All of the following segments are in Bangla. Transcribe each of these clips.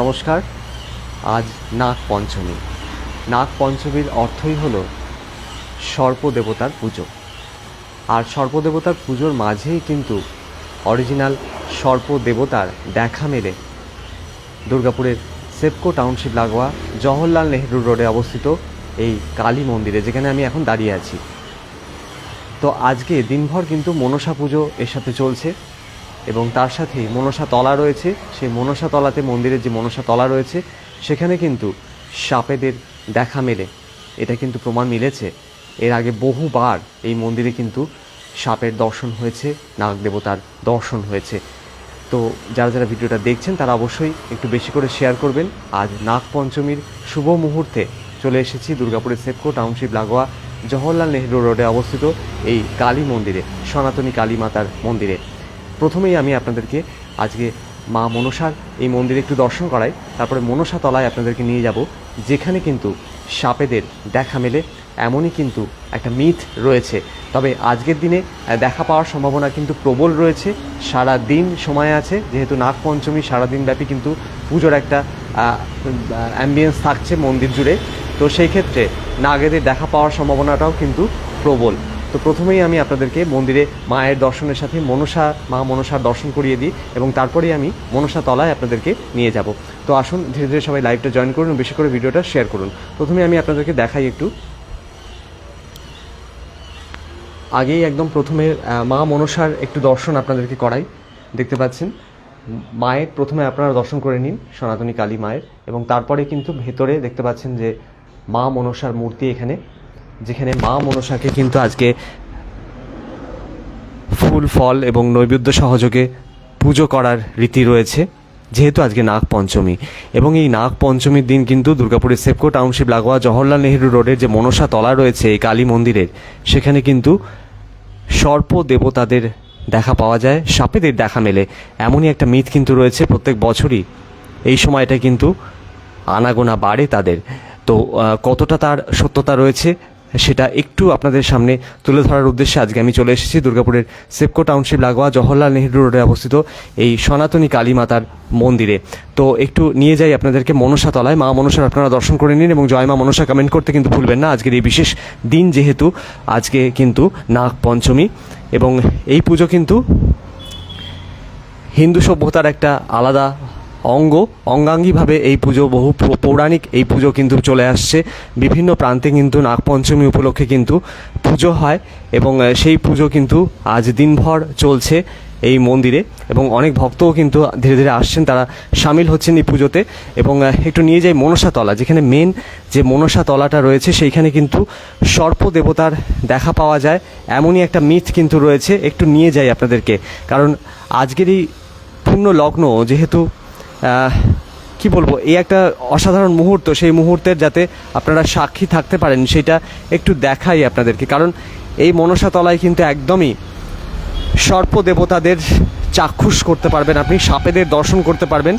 নমস্কার। আজ নাগ পঞ্চমী। নাগ পঞ্চমীর অর্থই হলো সর্পদেবতার পুজো। আর সর্পদেবতার পুজোর মাঝেই কিন্তু অরিজিনাল সর্পদেবতার দেখা মেলে। দুর্গাপুরের সেপকো টাউনশিপ লাগোয়া জওহরলাল নেহরু রোডে অবস্থিত এই কালী মন্দিরে, যেখানে আমি এখন দাঁড়িয়ে আছি। তো আজকে দিনভর কিন্তু মনসা পুজো এর সাথে চলছে। এবং তার সাথেই মনসা তলা রয়েছে। সেই মনসা তলাতে মন্দিরের যে মনসা তলা রয়েছে, সেখানে কিন্তু সাপেদের দেখা মেলে। এটা কিন্তু প্রমাণ মিলেছে। এর আগে বহুবার এই মন্দিরে কিন্তু সাপের দর্শন হয়েছে, নাগ দেবতার দর্শন হয়েছে। তো যারা যারা ভিডিওটা দেখছেন, তারা অবশ্যই একটু বেশি করে শেয়ার করবেন। আজ নাগ পঞ্চমীর শুভ মুহূর্তে চলে এসেছি দুর্গাপুরের সেপকো টাউনশিপ লাগোয়া জওহরলাল নেহরু রোডে অবস্থিত এই কালী মন্দিরে, সনাতনী কালী মাতার মন্দিরে। প্রথমেই আমি আপনাদেরকে আজকে মা মনসার এই মন্দিরে একটু দর্শন করাই, তারপরে মনসা তলায় আপনাদেরকে নিয়ে যাব, যেখানে কিন্তু সাপেদের দেখা মেলে, এমনই কিন্তু একটা মিথ রয়েছে। তবে আজকের দিনে দেখা পাওয়ার সম্ভাবনা কিন্তু প্রবল রয়েছে সারা দিন সময় আছে, যেহেতু নাগ পঞ্চমী সারাদিন ব্যাপী কিন্তু পুজোর একটা অ্যাম্বিয়েন্স থাকছে মন্দির জুড়ে। তো সেই ক্ষেত্রে নাগেদের দেখা পাওয়ার সম্ভাবনাটাও কিন্তু প্রবল। তো প্রথমেই আমি আপনাদেরকে মন্দিরে মায়ের দর্শনের সাথে মনসা, মা মনসার দর্শন করিয়ে দিই এবং তারপরেই আমি মনসা তলায় আপনাদেরকে নিয়ে যাব। তো আসুন, ধীরে ধীরে সবাই লাইভটা জয়েন করুন বেশি করে ভিডিওটা শেয়ার করুন। প্রথমে আমি আপনাদেরকে দেখাই একটু। আগেই একদম প্রথমে মা মনসার একটু দর্শন আপনাদেরকে করাই। দেখতে পাচ্ছেন, মায়ের প্রথমে আপনারা দর্শন করে নিন, সনাতনী কালী মায়ের। এবং তারপরে কিন্তু ভেতরে দেখতে পাচ্ছেন যে মা মনসার মূর্তি এখানে যেখানে মা মনসাকে কিন্তু আজকে ফুল, ফল এবং নৈবেদ্য সহযোগে পুজো করার রীতি রয়েছে, যেহেতু আজকে নাগ পঞ্চমী এবং এই নাগ পঞ্চমীর দিন কিন্তু দুর্গাপুরের সেপকো টাউনশিপ, লাগোয়া জওহরলাল নেহরু রোডের যে মনসা তলা রয়েছে এই কালী মন্দিরের, সেখানে কিন্তু সর্প দেবতাদের দেখা পাওয়া যায়, সাপেদের দেখা মেলে। এমনই একটা মিথ কিন্তু রয়েছে প্রত্যেক বছরই। এই সময়টা কিন্তু আনাগোনা বাড়ে তাদের। তো কতটা তার সত্যতা রয়েছে সেটা একটু আপনাদের সামনে তুলে ধরার উদ্দেশ্যে আজকে আমি চলে এসেছি দুর্গাপুরের সেপকো টাউনশিপ লাগোয়া জওহরলাল নেহরু রোডে অবস্থিত এই সনাতনী কালী মাতার মন্দিরে। তো একটু নিয়ে যাই আপনাদেরকে মনসা তলায়। মা মনসার আপনারা দর্শন করে নিন এবং জয় মা মনসা কমেন্ট করতে কিন্তু ভুলবেন না। আজকের এই বিশেষ দিন যেহেতু আজকে কিন্তু নাগ পঞ্চমী এবং এই পুজো কিন্তু হিন্দু সভ্যতার একটা আলাদা অঙ্গ, অঙ্গাঙ্গিভাবে এই পুজো, বহু পৌরাণিক এই পুজো কিন্তু চলে আসছে। বিভিন্ন প্রান্তে কিন্তু নাগপঞ্চমী উপলক্ষে কিন্তু পুজো হয় এবং সেই পুজো কিন্তু আজ দিনভর চলছে এই মন্দিরে এবং অনেক ভক্তও কিন্তু ধীরে ধীরে আসছেন, তারা সামিল হচ্ছেন এই পুজোতে এবং একটু নিয়ে যাই মনসা তলা, যেখানে মেন যে মনসা তলাটা রয়েছে সেইখানে কিন্তু সর্প দেবতার দেখা পাওয়া যায়। এমনই একটা মিথ কিন্তু রয়েছে, একটু নিয়ে যাই আপনাদেরকে। কারণ আজকের এই পূর্ণ লগ্ন যেহেতু কি বলব, এই একটা অসাধারণ মুহূর্ত, সেই মুহূর্তের যাতে আপনারা সাক্ষী থাকতে পারেন, সেটা একটু দেখাই আপনাদেরকে। কারণ এই মনসা তলায় কিন্তু একদমই সর্প দেবতাদের চাক্ষুষ করতে পারবেন আপনি, সাপেদের দর্শন করতে পারবেন।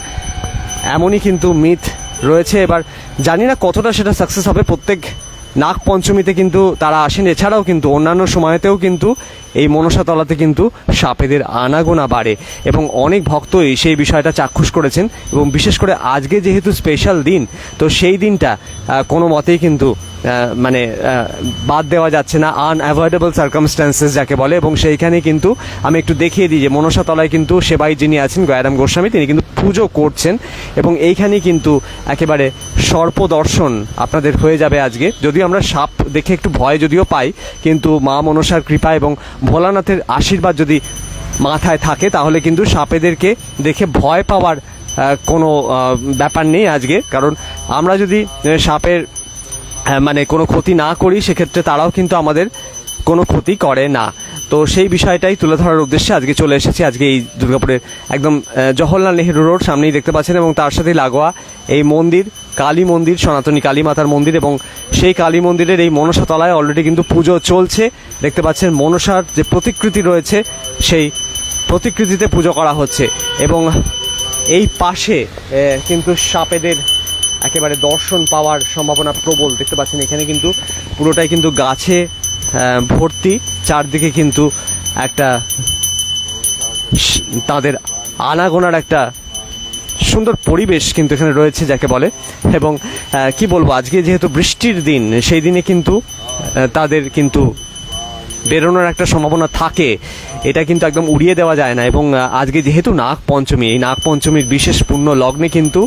এমনই কিন্তু মিথ রয়েছে। এবার জানি না কতটা সেটা সাকসেস হবে। প্রত্যেক নাগ পঞ্চমীতে কিন্তু তারা আসেন। এছাড়াও কিন্তু অন্যান্য সময়তেও কিন্তু এই মনসা তলাতে কিন্তু সাপেদের আনাগোনা বাড়ে এবং অনেক ভক্তই সেই বিষয়টা চাক্ষুষ করেছেন এবং বিশেষ করে আজকে যেহেতু স্পেশাল দিন, তো সেই দিনটা কোনো মতেই কিন্তু মানে বাদ দেওয়া যাচ্ছে না আনঅ্যাভয়েডেবল সার্কামস্ট্যান্সেস যাকে বলে এবং সেইখানে কিন্তু আমি একটু দেখিয়ে দিই যে মনসা তলায় কিন্তু সেবাই যিনি আছেন গয়ারাম গোস্বামী, তিনি কিন্তু পুজো করছেন এবং এইখানেই কিন্তু একেবারে সর্প দর্শন আপনাদের হয়ে যাবে আজকে। যদিও আমরা সাপ দেখে একটু ভয় যদিও পাই, কিন্তু মা মনসার কৃপা এবং ভোলানাথের আশীর্বাদ যদি মাথায় থাকে, তাহলে কিন্তু সাপেদেরকে দেখে ভয় পাওয়ার কোনো ব্যাপার নেই আজকে। কারণ আমরা যদি সাপের মানে কোনো ক্ষতি না করি, সেক্ষেত্রে তারাও কিন্তু আমাদের কোনো ক্ষতি করে না। তো সেই বিষয়টাই তুলে ধরার উদ্দেশ্যে আজকে চলে এসেছি। আজকে এই দুর্গাপুরের একদম জওহরলাল নেহরু রোড সামনেই দেখতে পাচ্ছেন এবং তার সাথে লাগোয়া এই মন্দির, কালী মন্দির, সনাতনী কালী মাতার মন্দির এবং সেই কালী মন্দিরের এই মনসাতলায় অলরেডি কিন্তু পুজো চলছে। দেখতে পাচ্ছেন মনসার যে প্রতিকৃতি রয়েছে, সেই প্রতিকৃতিতে পুজো করা হচ্ছে এবং এই পাশে কিন্তু সাপেদের একেবারে দর্শন পাওয়ার সম্ভাবনা প্রবল। দেখতে পাচ্ছেন এখানে কিন্তু পুরোটাই কিন্তু গাছে ভর্তি। চারদিকে কিন্তু একটা তাদের আনাগোনার একটা সুন্দর পরিবেশ কিন্তু এখানে রয়েছে, যাকে বলে। এবং কি বলব, আজকে যেহেতু বৃষ্টির দিন, সেই দিনে কিন্তু তাদের কিন্তু বেরোনোর একটা সম্ভাবনা থাকে। এটা কিন্তু একদম উড়িয়ে দেওয়া যায় না। এবং আজকে যেহেতু নাগ পঞ্চমী এই নাগ পঞ্চমীর বিশেষ পূর্ণ লগ্নে কিন্তু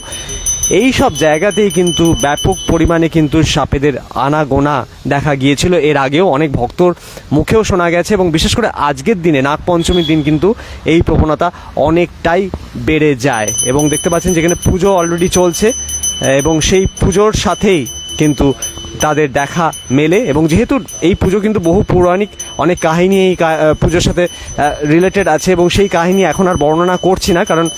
এই সব জায়গাতেই কিন্তু ব্যাপক পরিমাণে কিন্তু সাপেদের আনাগোনা দেখা গিয়েছিল। এর আগেও অনেক ভক্তর মুখেও শোনা গেছে এবং বিশেষ করে আজকের দিনে নাগ পঞ্চমীর দিন কিন্তু এই প্রবণতা অনেকটাই বেড়ে যায় এবং দেখতে পাচ্ছেন যেখানে পুজো অলরেডি চলছে এবং সেই পুজোর সাথেই কিন্তু তাদের দেখা মেলে এবং যেহেতু এই পুজো কিন্তু বহু পৌরাণিক অনেক কাহিনী এই পুজোর সাথে রিলেটেড আছে এবং সেই কাহিনী এখন আর বর্ণনা করছি না কারণ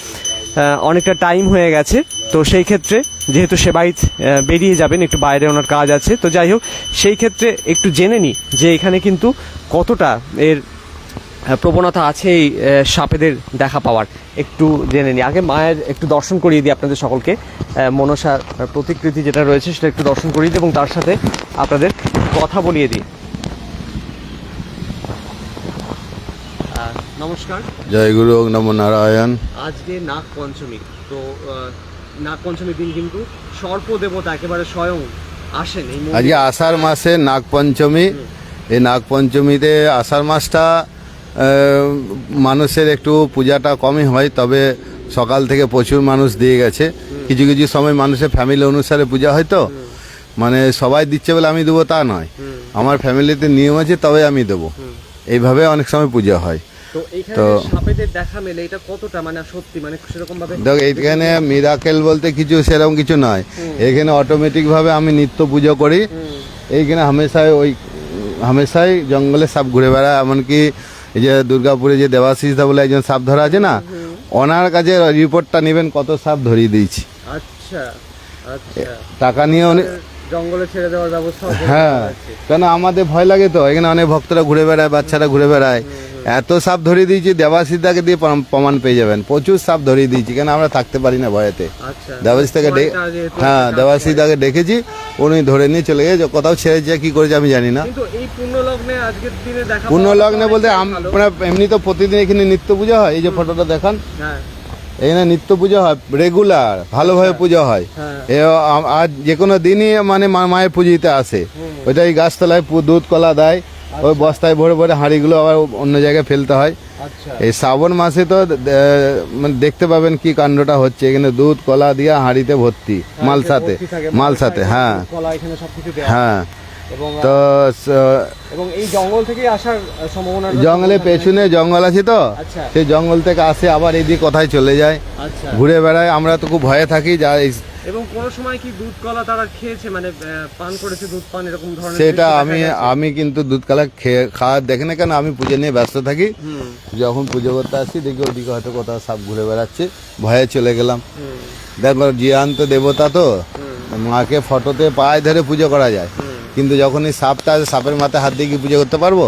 অনেকটা টাইম হয়ে গেছে। তো সেই ক্ষেত্রে যেহেতু সেবাইত আহ, বেরিয়ে যাবেন একটু বাইরে ওনার কাজ আছে তো যাই হোক সেই ক্ষেত্রে একটু জেনে নিই যে এখানে কিন্তু কতটা এর প্রবণতা আছে এই সাপেদের দেখা পাওয়ার। একটু জেনে নিই। আগে মায়ের একটু দর্শন করিয়ে দিই আপনাদের সকলকে। মনসার প্রতিকৃতি যেটা রয়েছে সেটা একটু দর্শন করিয়ে দিই এবং তার সাথে আপনাদের কথা বলিয়ে দিই। নমস্কার। জয় গুরু নম নারায়ণ। আজকে নাগ পঞ্চমী তো নাগ পঞ্চমীর দিন কিন্তু সর্প দেবতা একেবারে স্বয়ং আসেন আজকে আষাঢ় মাসে নাগ পঞ্চমী এই নাগ পঞ্চমীতে আষাঢ় মাসটা মানুষের একটু পূজাটা কমই হয় তবে সকাল থেকে প্রচুর মানুষ দিয়ে গেছে। কিছু কিছু সময় মানুষের ফ্যামিলি অনুসারে পূজা হয় তো। মানে সবাই দিচ্ছে বলে আমি দেবো তা নয়। আমার ফ্যামিলিতে নিয়ম আছে তবে আমি দেবো। এইভাবে অনেক সময় পূজা হয়। তো এখানে তো- সাপেদের দেখা মেলে এটা কতটা? মানে সত্যি মানে সেরকম ভাবে দেখ এইখানে মিরাকেল বলতে কিছু সেরকম কিছু নয়। এখানে অটোমেটিক ভাবে আমি নিত্য পুজো করি। এইখানে হামেশাই ওই হামেশাই জঙ্গলে সাপ ঘুরে বেড়ায় এমনকি এই যে দুর্গাপুরে যে দেবাশিস দা বলে একজন সাপ ধরা আছে না ওনার কাছে রিপোর্টটা নেবেন কত সাপ ধরিয়ে দিয়েছি। আচ্ছা আচ্ছা। টাকা নিয়ে জঙ্গলে ছেড়ে দেওয়ার ব্যবস্থা হ্যাঁ কেন আমাদের ভয় লাগে তো? এখানে অনেক ভক্তরা ঘুরে বেড়ায় বাচ্চারা ঘুরে বেড়ায়। এত সাপ ধরিয়ে দিয়েছি দেবাশিসদাকে দিয়ে প্রমাণ- পেয়ে যাবেন। প্রচুর সাপ ধরিয়ে দিয়েছি কেন আমরা থাকতে পারি না ভয়েতে। আচ্ছা দেবাশিস থেকে ডে- ভয়টা যেহেতু হ্যাঁ দেবাশিসদাকে ডেকেছি উনি ধরে নিয়ে চলে গেছে কোথাও ছেড়েছে কি করেছে আমি জানি না। কিন্তু এই পূর্ণ লগ্নে আজকের দিনে দেখা পূর্ণ পাওয়াটা লগ্নে বলতে আমরা এমনি তো প্রতিদিন এখানে নিত্য পুজো হয় এই যে ফটোটা দেখান। হ্যাঁ। এখানে নিত্য পুজো হয় রেগুলার ভালোভাবে পুজো হয়। হ্যাঁ। এ আর যে কোনো দিনই মানে মায়ের পুজোতে আসে। ওইটা এই গাছতলায় দুধ কলা দেয় ওই বস্তায় ভরে ভরে হাঁড়িগুলো আবার অন্য জায়গায় ফেলতে হয়। আচ্ছা। এই শ্রাবণ মাসে তো মানে দেখতে পাবেন কি কাণ্ডটা হচ্ছে। এখানে দুধ কলা দিয়া হাঁড়িতে ভর্তি মাল সাথে মাল সাথে হ্যাঁ। এখানে সবকিছু দেওয়া হ্যাঁ। তো জঙ্গল থেকে আসার সম্ভাবনা জঙ্গলের পেছনে জঙ্গল আছে তো? আচ্ছা। সেই জঙ্গল থেকে আসে আবার এদিকে কোথায় চলে যায়। আচ্ছা। ঘুরে বেড়ায়। আমরা তো খুব ভয়ে থাকি যা এবং কোন সময় কি দুধ কলা তারা খেয়েছে? মানে পান করেছে দুধ পান এরকম ধরনের সেটা আমি আমি কিন্তু দুধ কালা খেয়ে খাওয়া দেখে না কেন আমি পুজো নিয়ে ব্যস্ত থাকি। যখন পুজো করতে আসছি দেখি ওদিকে হয়তো কোথাও সাপ ঘুরে বেড়াচ্ছে ভয়ে চলে গেলাম। দেখো জিয়ান্ত দেবতা তো মাকে ফটোতে পায়ে ধরে পুজো করা যায়। কিন্তু যখন এই সাপটা আসে, সাপের মাথায় হাত দিয়ে কি পুজো করতে পারব?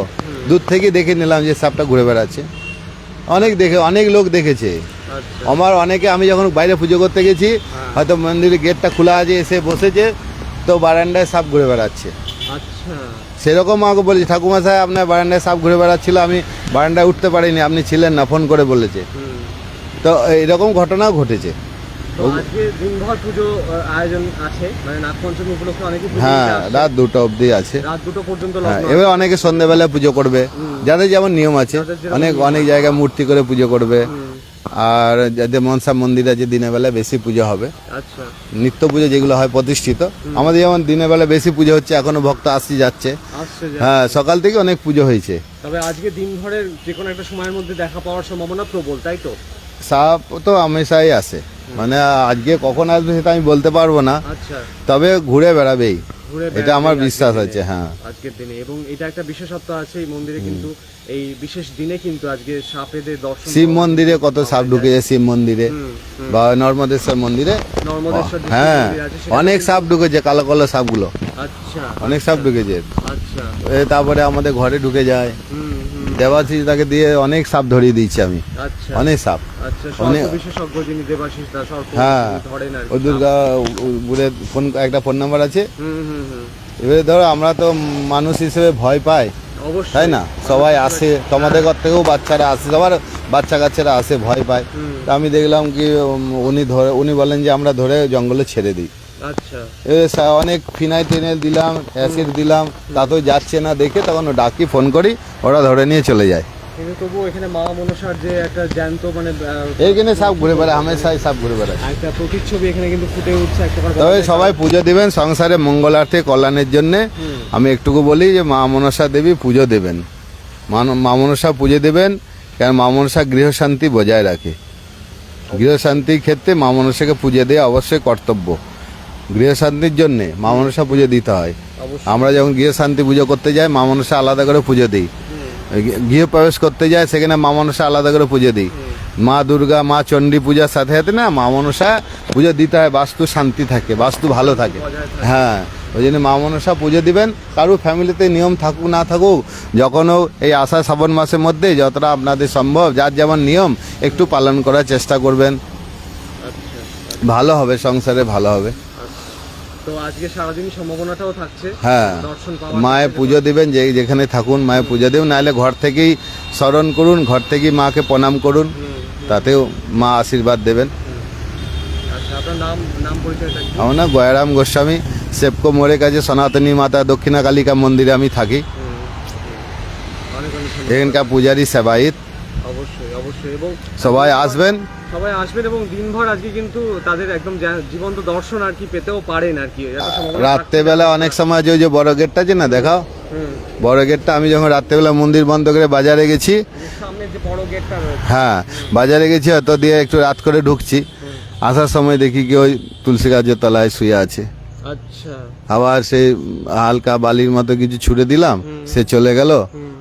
দূর থেকে দেখে নিলাম যে সাপটা ঘুরে বেড়াচ্ছে। অনেক দেখে অনেক লোক দেখেছে। আমার অনেকে আমি যখন বাইরে পুজো করতে গেছি হয়তো মন্দিরের গেটটা খোলা আছে এসে বসেছে তো বারান্দায় সাপ ঘুরে বেড়াচ্ছে। আচ্ছা। সেরকম আমাকে বলেছে ঠাকুমা সাহেব আপনার বারান্দায় সাপ ঘুরে বেড়াচ্ছিল আমি বারান্দায় উঠতে পারিনি আপনি ছিলেন না ফোন করে বলেছে। তো এরকম ঘটনাও ঘটেছে। মানে হ্যাঁ রাত দুটো অবধি আছে। হ্যাঁ এবার অনেকে সন্ধ্যেবেলা পুজো করবে। যাদের যেমন নিয়ম আছে অনেক অনেক জায়গায় মূর্তি করে পুজো করবে। আর যাদের মনসা মন্দিরে যে দিনের বেলা বেশি পুজো হবে। আচ্ছা। নিত্য পুজো যেগুলো হয় প্রতিষ্ঠিত। আমাদের যেমন দিনের বেলা বেশি পুজো হচ্ছে এখনও ভক্ত আসছে যাচ্ছে। আসছে হ্যাঁ সকাল থেকে অনেক পুজো হয়েছে। তবে আজকে দিনভরের যে কোনো একটা সময়ের মধ্যে দেখা পাওয়ার সম্ভাবনা প্রবল তাই তো? সাপ তো হামেশাই আসে মানে আজকে কখন আসবে সেটা আমি বলতে পারব না। আচ্ছা। তবে ঘুরে বেড়াবেই। ঘুরে এটা আমার বিশ্বাস আছে হ্যাঁ। আজকের দিনে। এবং এটা একটা বিশেষত্ব আছে এই মন্দিরে কিন্তু এই বিশেষ দিনে কিন্তু আজকে সাপেদের দর্শন শিব মন্দিরে কত সাপ ঢুকেছে শিব মন্দিরে। বা নর্মদেশ্বর মন্দিরে? নর্মদেশ্বর হ্যাঁ। অনেক সাপ ঢুকেছে কালো কালো সাপগুলো। আচ্ছা। অনেক সাপ ঢুকেছে। আচ্ছা। তারপরে আমাদের ঘরে ঢুকে যায়। হুম। দেবাশিস তাকে দিয়ে অনেক সাপ ধরিয়ে দিয়েছি আমি। আচ্ছা। অনেক সাপ। আচ্ছা অনেক- হ্যাঁ। ও দুর্গা বুড়ে ফোন একটা ফোন নাম্বার আছে। এবারে ধরো আমরা তো মানুষ হিসেবে ভয় পাই। তাই না? সবাই আসে তোমাদের ঘর থেকেও বাচ্চারা আসে সবার বাচ্চা কাচ্চারা আসে ভয় পায়। আমি দেখলাম কি উনি ধরে উনি বলেন যে আমরা ধরে জঙ্গলে ছেড়ে দিই। আচ্ছা। অনেক ফিনাইল টিনাইল দিলাম অ্যাসিড দিলাম তাতেও যাচ্ছে না দেখে তখন ডাকি ফোন করি ওরা ধরে নিয়ে চলে যায়। তবুও এখানে মা মনসার যে একটা জ্যান্ত মানে সব ঘুরে বেড়ায় হামেশাই সব ঘুরে বেড়ায়। একটা প্রতিচ্ছবি এখানে কিন্তু ফুটে উঠছে একটা তবে সবাই পুজো দিবেন সংসারে মঙ্গলার্থে কল্যাণের জন্য। আমি একটুকু বলি যে মা মনসা দেবী পুজো দেবেন। মা মনসা পুজো দেবেন কারণ মা মনসা গৃহশান্তি বজায় রাখে। গৃহশান্তির ক্ষেত্রে মা মনসাকে পুজো দেওয়া অবশ্যই কর্তব্য। গৃহশান্তির জন্যে মা মনসা পুজো দিতে হয়। আমরা যখন গৃহশান্তি পুজো করতে যাই মা মনসা আলাদা করে পুজো দিই। হুম, গৃহ প্রবেশ করতে যায় সেখানে মা মনসা আলাদা করে পুজো দিই। মা দুর্গা মা চণ্ডী পূজার সাথে সাথে না মা মনসা পুজো দিতে হয়। বাস্তু শান্তি থাকে বাস্তু ভালো থাকে। হ্যাঁ ওই জন্য মা মনসা পুজো দিবেন। কারও ফ্যামিলিতে নিয়ম থাকুক না থাকুক যখনও এই আষাঢ় শ্রাবণ মাসের মধ্যে যতটা আপনাদের সম্ভব যার যেমন নিয়ম একটু পালন করার চেষ্টা করবেন। আচ্ছা। ভালো হবে সংসারে ভালো হবে। তো আজকে সারাদিন সম্ভাবনাটাও থাকছে। হ্যাঁ দর্শন পুজো দিবেন যে যেখানে থাকুন মায়ের পুজো দেবেন নাহলে ঘর থেকেই স্মরণ করুন ঘর থেকেই মাকে প্রণাম করুন তাতেও মা আশীর্বাদ দেবেন। আচ্ছা নাম আমার না গয়ারাম গোস্বামী সেপকো মোড়ের কাছে সনাতনী মাতা দক্ষিণা কালিকা মন্দিরে আমি থাকি। এখানকার পূজারী সেবায়িত। অবশ্যই অবশ্যই। এবং সবাই আসবেন? সবাই আসবেন এবং দিনভর আজকে কিন্তু তাদের একদম জীবন্ত দর্শন আর কি পেতেও পারেন আর কি। রাত্রেবেলা অনেক সময় যে ওই যে বড় গেটটা আছে না দেখাও? বড় গেটটা আমি যখন রাত্রেবেলা মন্দির বন্ধ করে বাজারে গেছি হ্যাঁ বাজারে গেছি হয়তো দিয়ে একটু রাত করে ঢুকছি। আসার সময় দেখি কি ওই তুলসী গাছের তলায় শুয়ে আছে। আচ্ছা। আবার সেই হালকা বালির মতো কিছু ছুড়ে দিলাম সে চলে গেল।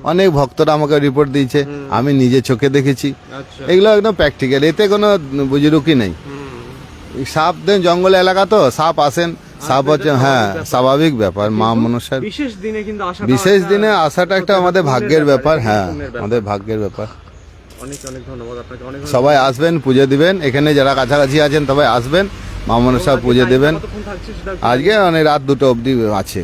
অনেক ভক্তরা আমাকে রিপোর্ট দিয়েছে। আমি নিজে চোখে দেখেছি। আচ্ছা। এগুলো একদম প্র্যাকটিক্যাল এতে কোনো বুজুরুকি নেই। সাপ দেন জঙ্গল এলাকা তো সাপ আসেন সাপ হচ্ছে হ্যাঁ স্বাভাবিক ব্যাপার মা মনসার বিশেষ দিনে কিন্তু আসাটা বিশেষ একটা দিনে আসাটা একটা আমাদের ভাগ্যের ব্যাপার হ্যাঁ আমাদের ভাগ্যের ব্যাপার। অনেক অনেক ধন্যবাদ আপনাকে অনেক অনেক সবাই আসবেন পুজো দিবেন এখানে যারা কাছাকাছি আছেন সবাই আসবেন মা মনসা পুজো দেবেন। আজকে অনেক রাত দুটো অবধি আছে।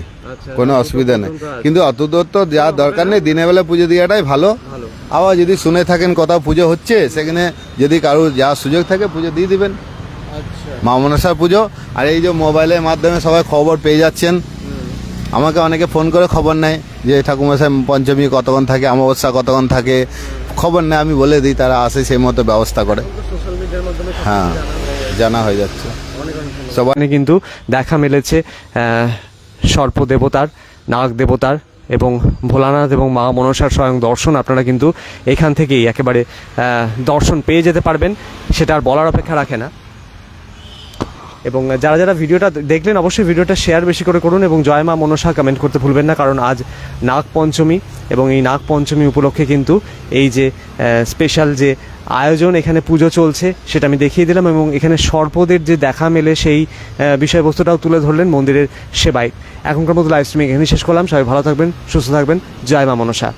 কোনো অসুবিধা নেই। কিন্তু অত দূর তো যা দরকার নেই দিনের বেলা পুজো দেওয়াটাই ভালো। ভালো। আবার যদি শুনে থাকেন কোথাও পুজো হচ্ছে সেখানে যদি কারও যা সুযোগ থাকে পুজো দিয়ে দিবেন। আচ্ছা। মা মনসার পুজো। আর এই যে মোবাইলের মাধ্যমে সবাই খবর পেয়ে যাচ্ছেন। আমাকে অনেকে ফোন করে খবর নেয় যে ঠাকুমশাই পঞ্চমী কতক্ষণ থাকে অমাবস্যা কতক্ষণ থাকে? খবর নেয় আমি বলে দিই তারা আসে সেই মতো ব্যবস্থা করে। হ্যাঁ জানা হয়ে যাচ্ছে। সবাই কিন্তু দেখা মিলেছে সর্প দেবতার, নাগ দেবতার এবং ভোলানাথ এবং মা মনসার স্বয়ং দর্শন আপনারা কিন্তু এখান থেকেই একেবারে দর্শন পেয়ে যেতে পারবেন। সেটা আর বলার অপেক্ষা রাখে না। এবং যারা যারা ভিডিওটা দেখলেন, অবশ্যই ভিডিওটা শেয়ার বেশি করে করুন এবং জয় মা মনসা কমেন্ট করতে ভুলবেন না, কারণ আজ নাগ পঞ্চমী এবং এই নাগ পঞ্চমী উপলক্ষে কিন্তু এই যে স্পেশাল যে আয়োজন, এখানে পুজো চলছে, সেটা আমি দেখিয়ে দিলাম এবং এখানে সর্পদের যে দেখা মেলে সেই বিষয়বস্তুটাও তুলে ধরলেন মন্দিরের সেবায় এখনকার মতো লাইভ স্ট্রিমিং এখানে শেষ করলাম। সবাই ভালো থাকবেন, সুস্থ থাকবেন। জয় মা মনসা।